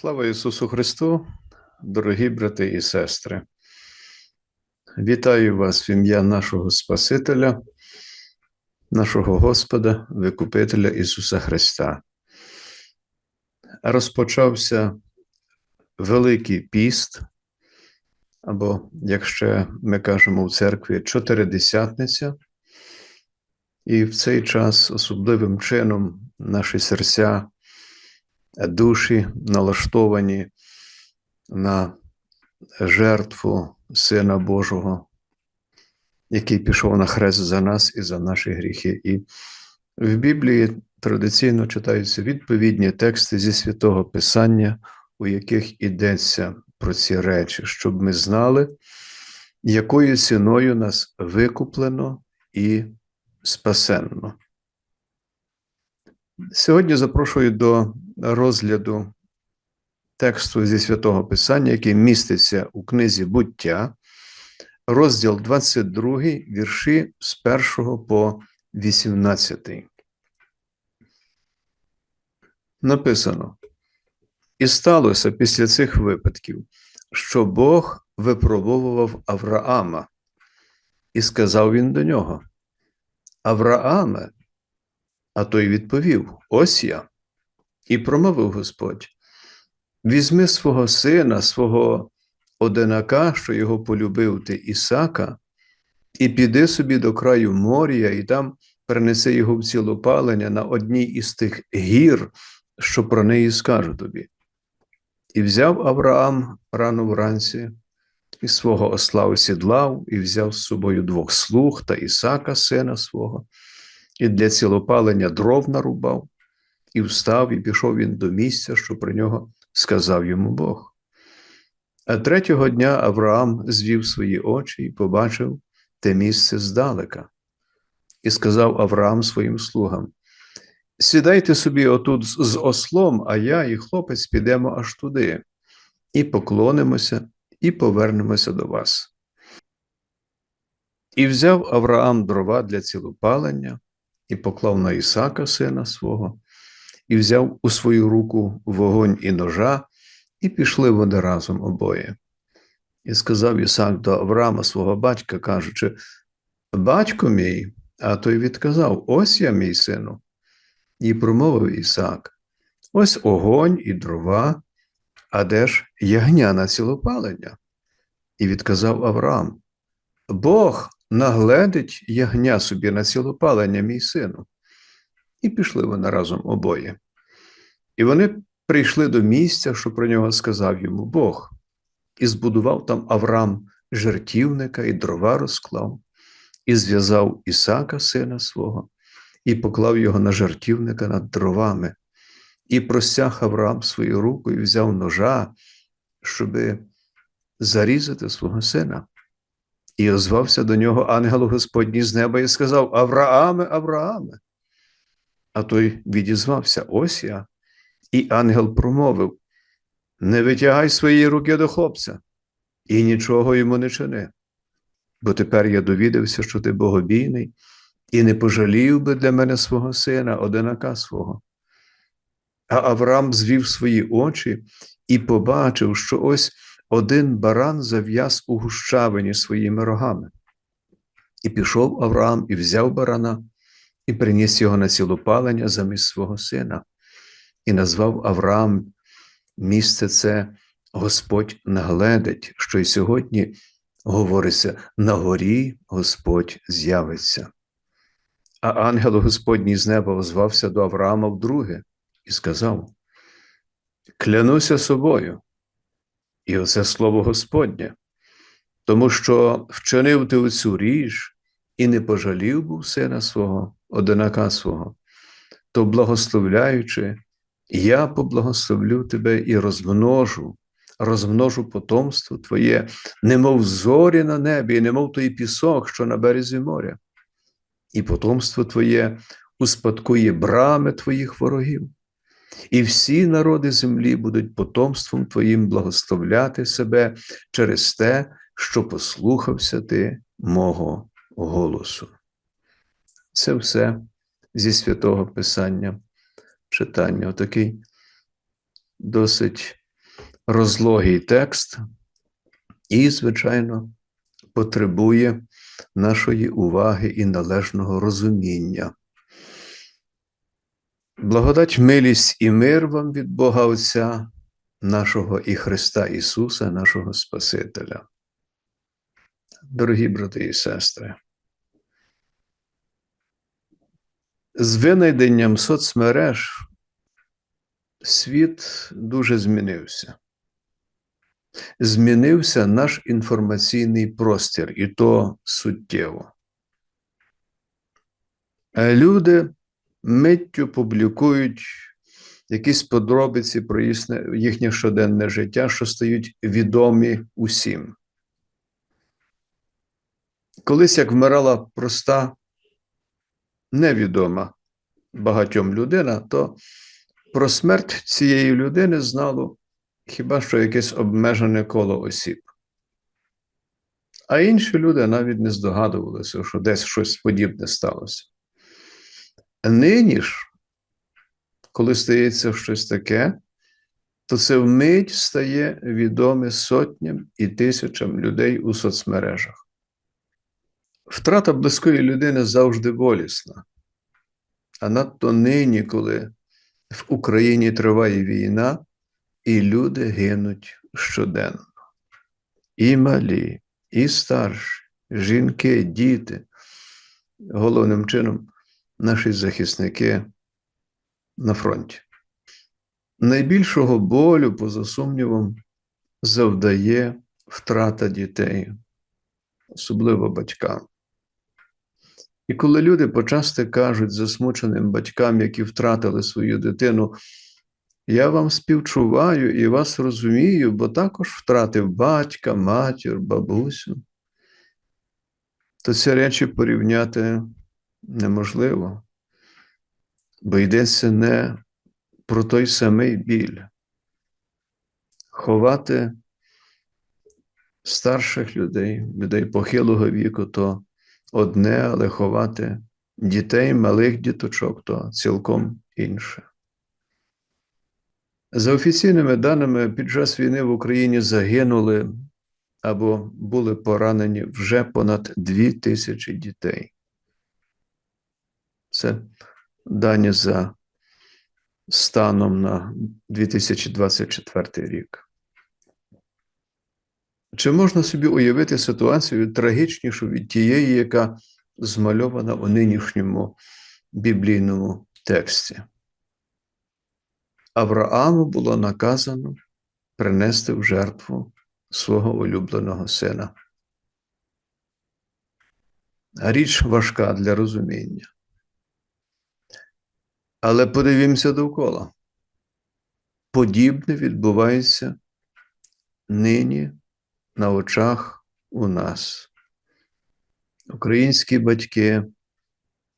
Слава Ісусу Христу, дорогі брати і сестри. Вітаю вас в ім'я нашого Спасителя, нашого Господа, Викупителя Ісуса Христа. Розпочався Великий піст, або, як ще ми кажемо в церкві, чотиридесятниця. І в цей час особливим чином наші серця душі налаштовані на жертву Сина Божого, який пішов на хрест за нас і за наші гріхи. І в Біблії традиційно читаються відповідні тексти зі святого Писання, у яких йдеться про ці речі, щоб ми знали, якою ціною нас викуплено і спасенно. Сьогодні запрошую до розгляду тексту зі святого Писання, який міститься у книзі буття, розділ 22, вірші з 1 по 18. Написано: І сталося після цих випадків, що Бог випробовував Авраама, і сказав він до нього: Аврааме, а той відповів: Ось я. І промовив Господь: Візьми свого сина, свого одинака, що його полюбив ти Ісака, і піди собі до краю моря, і там перенеси його в цілопалення на одній із тих гір, що про неї скажу тобі. І взяв Авраам рано вранці, і свого осла осідлав, і взяв з собою двох слуг та Ісака, сина свого, і для цілопалення дров нарубав. І встав, і пішов він до місця, що про нього сказав йому Бог. А третього дня Авраам звів свої очі і побачив те місце здалека, і сказав Авраам своїм слугам: Сідайте собі отут з ослом, а я і хлопець підемо аж туди, і поклонимося, і повернемося до вас. І взяв Авраам дрова для цілопалення, і поклав на Ісака, сина свого і взяв у свою руку вогонь і ножа, і пішли вони разом обоє. І сказав Ісак до Авраама свого батька, кажучи: Батько мій, а той відказав: Ось я, мій сину. І промовив Ісак: Ось огонь і дрова, а де ж ягня на цілопалення? І відказав Авраам: Бог нагледить ягня собі на цілопалення, мій сину. І пішли вони разом обоє. І вони прийшли до місця, що про нього сказав йому Бог, і збудував там Авраам жертівника і дрова розклав, і зв'язав Ісака, сина свого, і поклав його на жертівника над дровами, і простяг Авраам свою руку і взяв ножа, щоби зарізати свого сина. І озвався до нього ангел Господній з неба і сказав: Аврааме, Аврааме. А той відізвався: Ось я. І ангел промовив: Не витягай свої руки до хлопця, і нічого йому не чини. Бо тепер я довідався, що ти богобійний, і не пожалів би для мене свого сина, одинака свого. А Авраам звів свої очі і побачив, що ось один баран зав'яз у гущавині своїми рогами. І пішов Авраам і взяв барана і приніс його на цілопалення замість свого сина, і назвав Авраам місце це Господь нагледить, що й сьогодні говориться: на горі Господь з'явиться. А ангел Господній з неба озвався до Авраама вдруге і сказав: Клянуся собою, і оце слово Господнє, тому що вчинив ти оцю річ і не пожалів був сина свого, одинака свого, то благословляючи, я поблагословлю тебе і розмножу, розмножу потомство Твоє, немов зорі на небі, і немов той пісок, що на березі моря, і потомство Твоє успадкує брами Твоїх ворогів. І всі народи землі будуть потомством Твоїм благословляти себе через те, що послухався ти мого голосу. Це все зі святого Писання читання. Отакий досить розлогий текст і, звичайно, потребує нашої уваги і належного розуміння. Благодать, милість і мир вам від Бога Отця, нашого і Христа Ісуса, нашого Спасителя. Дорогі брати і сестри, з винайденням соцмереж світ дуже змінився. Змінився наш інформаційний простір, і то суттєво. Люди миттю публікують якісь подробиці про їхнє щоденне життя, що стають відомі усім. Колись як вмирала проста, невідома багатьом людина, то про смерть цієї людини знало хіба що якесь обмежене коло осіб. А інші люди навіть не здогадувалися, що десь щось подібне сталося. Нині ж, коли стається щось таке, то це вмить стає відоме сотням і тисячам людей у соцмережах. Втрата близької людини завжди болісна. А надто нині, коли в Україні триває війна, і люди гинуть щоденно. І малі, і старші, жінки, діти. Головним чином, наші захисники на фронті. Найбільшого болю, поза сумнівом, завдає втрата дітей, особливо батькам. І коли люди почасти кажуть засмученим батькам, які втратили свою дитину, я вам співчуваю і вас розумію, бо також втратив батька, матір, бабусю, то ці речі порівняти неможливо, бо йдеться не про той самий біль. Ховати старших людей, людей похилого віку, то одне, але ховати дітей, малих діточок то цілком інше. За офіційними даними, під час війни в Україні загинули або були поранені вже понад дві тисячі дітей. Це дані за станом на 2024 рік. Чи можна собі уявити ситуацію трагічнішу від тієї, яка змальована у нинішньому біблійному тексті? Аврааму було наказано принести в жертву свого улюбленого сина. Річ важка для розуміння. Але подивімося довкола. Подібне відбувається нині на очах у нас. Українські батьки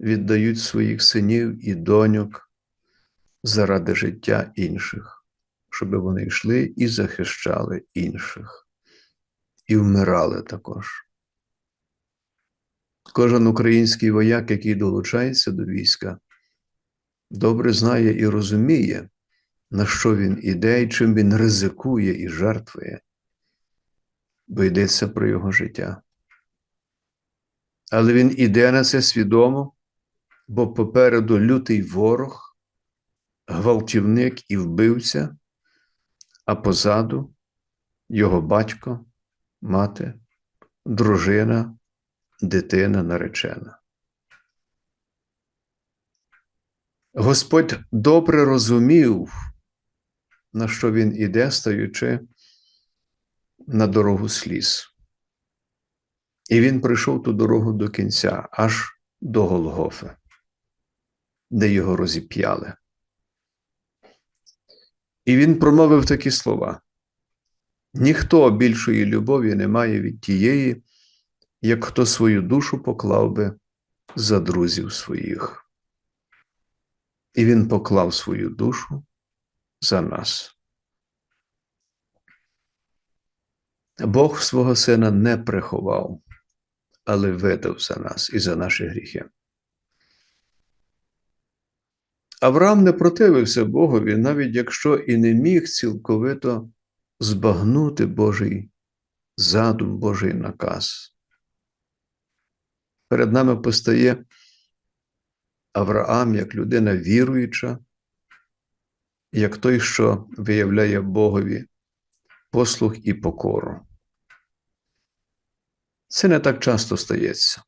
віддають своїх синів і доньок заради життя інших, щоб вони йшли і захищали інших, і вмирали також. Кожен український вояк, який долучається до війська, добре знає і розуміє, на що він іде і чим він ризикує і жертвує, бо йдеться про його життя. Але він іде на це свідомо, бо попереду лютий ворог, гвалтівник і вбивця, а позаду його батько, мати, дружина, дитина наречена. Господь добре розумів, на що він іде, стаючи на дорогу сліз. І він прийшов ту дорогу до кінця, аж до Голгофи, де його розіп'яли. І він промовив такі слова: ніхто більшої любові не має від тієї, як хто свою душу поклав би за друзів своїх. І він поклав свою душу за нас. Бог свого сина не приховав, але видав за нас і за наші гріхи. Авраам не противився Богові, навіть якщо і не міг цілковито збагнути Божий задум, Божий наказ. Перед нами постає Авраам як людина віруюча, як той, що виявляє Богові послух і покору. Це не так часто стається.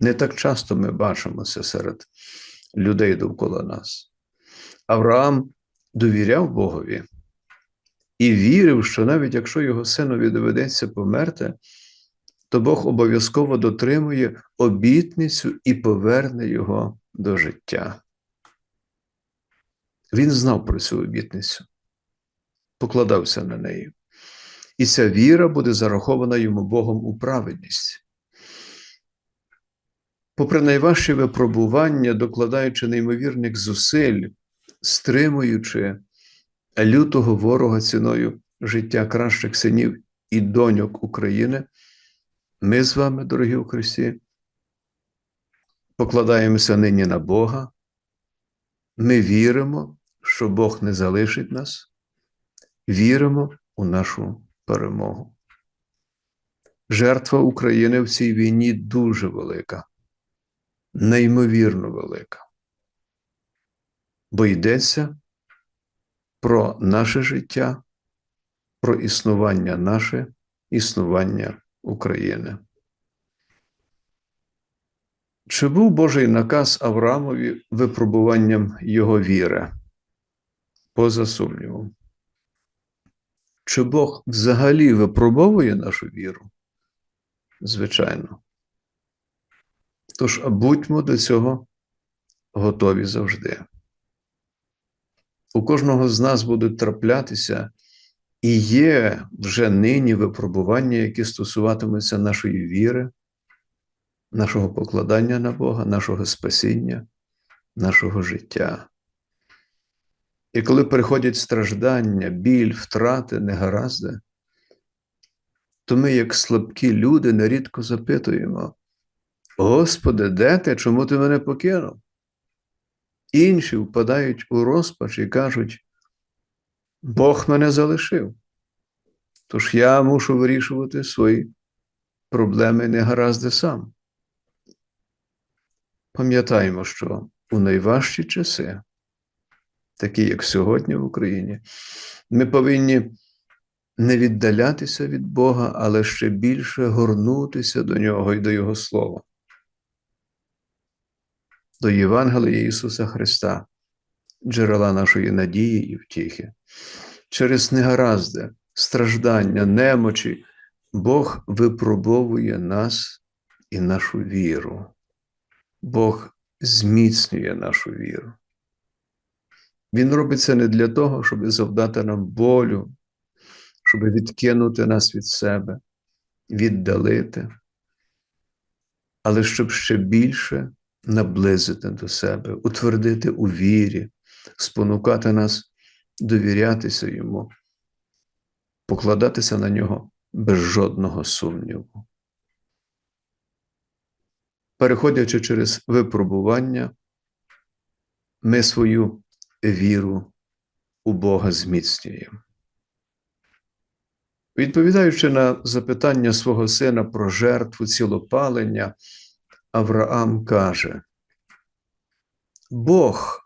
Не так часто ми бачимо це серед людей довкола нас. Авраам довіряв Богові і вірив, що навіть якщо його синові доведеться померти, то Бог обов'язково дотримує обітницю і поверне його до життя. Він знав про цю обітницю, покладався на неї. І ця віра буде зарахована йому Богом у праведність. Попри найважчі випробування, докладаючи неймовірних зусиль, стримуючи лютого ворога ціною життя кращих синів і доньок України, ми з вами, дорогі у Христі, покладаємося нині на Бога. Ми віримо, що Бог не залишить нас, віримо у нашу перемогу. Жертва України в цій війні дуже велика, неймовірно велика. Бо йдеться про наше життя, про існування наше, існування України. Чи був Божий наказ Авраамові випробуванням його віри? Поза сумнівом. Чи Бог взагалі випробовує нашу віру? Звичайно. Тож будьмо до цього готові завжди. У кожного з нас будуть траплятися і є вже нині випробування, які стосуватимуться нашої віри, нашого покладання на Бога, нашого спасіння, нашого життя. І коли приходять страждання, біль, втрати, негаразди, то ми, як слабкі люди, нерідко запитуємо: Господи, де ти? Чому ти мене покинув? Інші впадають у розпач і кажуть, Бог мене залишив. Тож я мушу вирішувати свої проблеми негаразди сам. Пам'ятаємо, що у найважчі часи, такі як сьогодні в Україні, ми повинні не віддалятися від Бога, але ще більше горнутися до Нього і до Його Слова, до Євангелія Ісуса Христа, джерела нашої надії і втіхи. Через негаразди, страждання, немочі, Бог випробовує нас і нашу віру. Бог зміцнює нашу віру. Він робить це не для того, щоб завдати нам болю, щоб відкинути нас від себе, віддалити, але щоб ще більше наблизити до себе, утвердити у вірі, спонукати нас довірятися йому, покладатися на нього без жодного сумніву. Переходячи через випробування, ми свою віру у Бога зміцнюємо. Відповідаючи на запитання свого сина про жертву цілопалення, Авраам каже: Бог,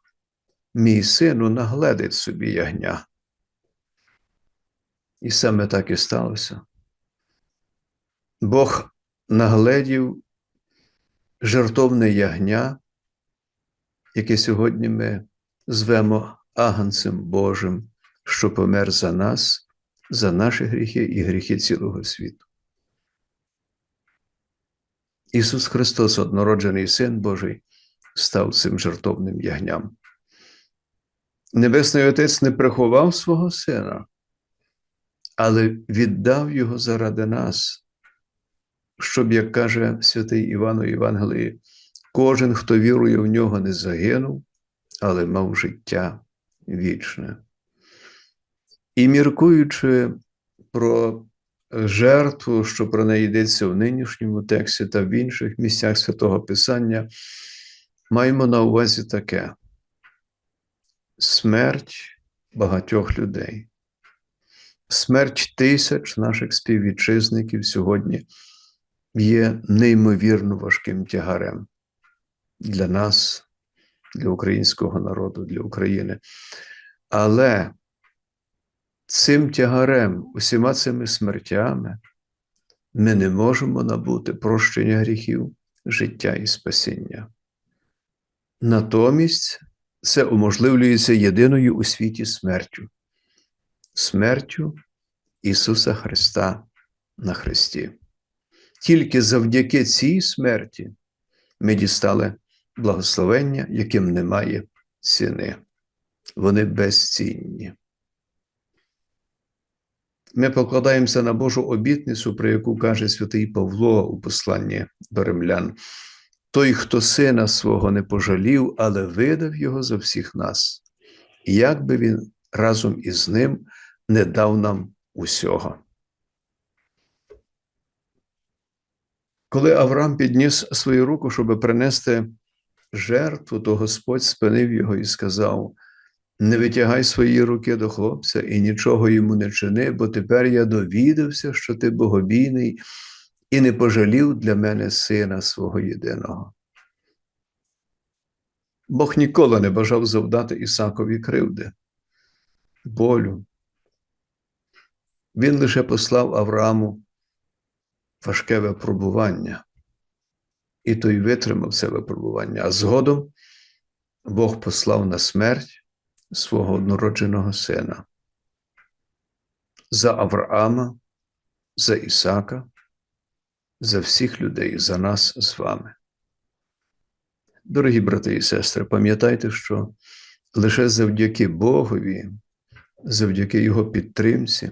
мій сину, нагледить собі ягня. І саме так і сталося. Бог нагледів жертовне ягня, яке сьогодні ми звемо Агнцем Божим, що помер за нас, за наші гріхи і гріхи цілого світу. Ісус Христос, однороджений Син Божий, став цим жертовним ягням. Небесний Отець не приховав свого Сина, але віддав Його заради нас, щоб, як каже святий Іван у Євангелії, кожен, хто вірує в нього, не загинув, але мав життя вічне. І міркуючи про жертву, що про неї йдеться в нинішньому тексті та в інших місцях святого Писання, маємо на увазі таке: смерть багатьох людей, Смерть тисяч наших співвітчизників сьогодні є неймовірно важким тягарем для нас, для українського народу, для України. Але цим тягарем, усіма цими смертями, ми не можемо набути прощення гріхів, життя і спасіння. Натомість це уможливлюється єдиною у світі смертю, смертю Ісуса Христа на Христі. Тільки завдяки цій смерті ми дістали благословення, яким немає ціни. Вони безцінні. Ми покладаємося на Божу обітницю, про яку каже святий Павло у посланні до римлян. Той, хто сина свого не пожалів, але видав його за всіх нас, як би він разом із ним не дав нам усього. Коли Авраам підніс свою руку, щоб принести жертву, то Господь спинив його і сказав: Не витягай свої руки до хлопця і нічого йому не чини, бо тепер я довідався, що ти богобійний і не пожалів для мене сина свого єдиного. Бог ніколи не бажав завдати Ісакові кривди, болю. Він лише послав Аврааму важке випробування, і той витримав це випробування, а згодом Бог послав на смерть свого однородженого сина за Авраама, за Ісака, за всіх людей, за нас з вами. Дорогі брати і сестри, пам'ятайте, що лише завдяки Богові, завдяки Його підтримці,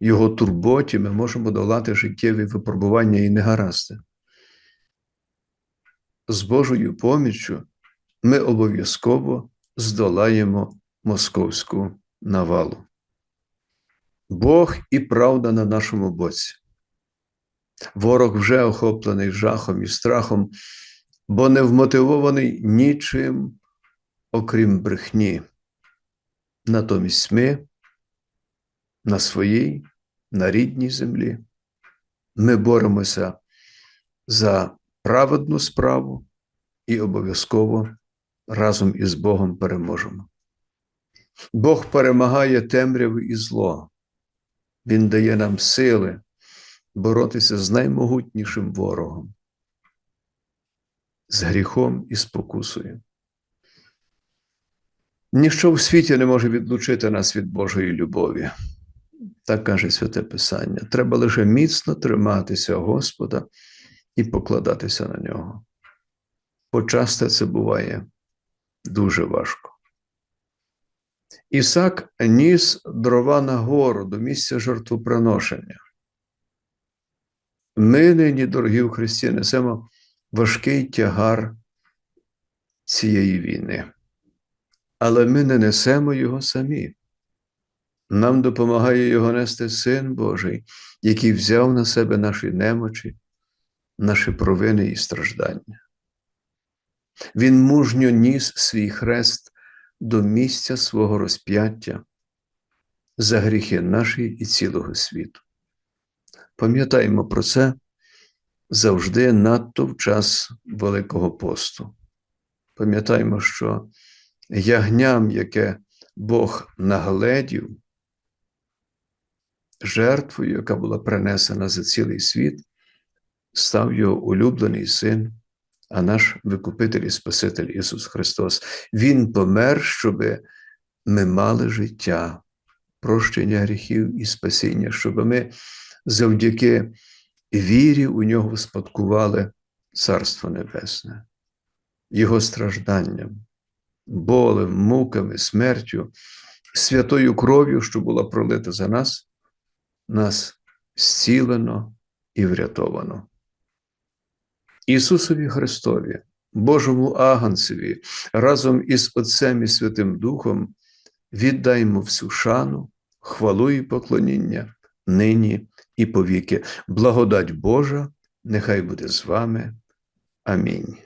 Його турботі ми можемо долати життєві випробування і негаразди. З Божою поміччю ми обов'язково здолаємо московську навалу. Бог і правда на нашому боці. Ворог вже охоплений жахом і страхом, бо не вмотивований нічим, окрім брехні. Натомість ми на своїй, на рідній землі, ми боремося за праведну справу і обов'язково разом із Богом переможемо. Бог перемагає темряву і зло. Він дає нам сили боротися з наймогутнішим ворогом, з гріхом і спокусою. Ніщо в світі не може відлучити нас від Божої любові. Так каже Святе Писання. Треба лише міцно триматися Господа і покладатися на нього. Почасти це буває дуже важко. Ісак ніс дрова на гору до місця жертвоприношення. Ми нині, дорогі в Христі, несемо важкий тягар цієї війни, але ми не несемо його самі. Нам допомагає його нести Син Божий, який взяв на себе наші немочі, наші провини і страждання. Він мужньо ніс свій хрест до місця свого розп'яття за гріхи наші і цілого світу. Пам'ятаємо про це завжди надто в час Великого посту. Пам'ятаємо, що ягням, яке Бог нагледів, жертвою, яка була принесена за цілий світ, став його улюблений син, а наш Викупитель і Спаситель Ісус Христос. Він помер, щоб ми мали життя, прощення гріхів і спасіння, щоб ми завдяки вірі у нього спадкували Царство Небесне, Його стражданням, болем, муками, смертю, святою кров'ю, що була пролита за нас, нас зцілено і врятовано. Ісусові Христові, Божому Аганцеві, разом із Отцем і Святим Духом віддаймо всю шану, хвалу і поклоніння нині і повіки. Благодать Божа, нехай буде з вами. Амінь.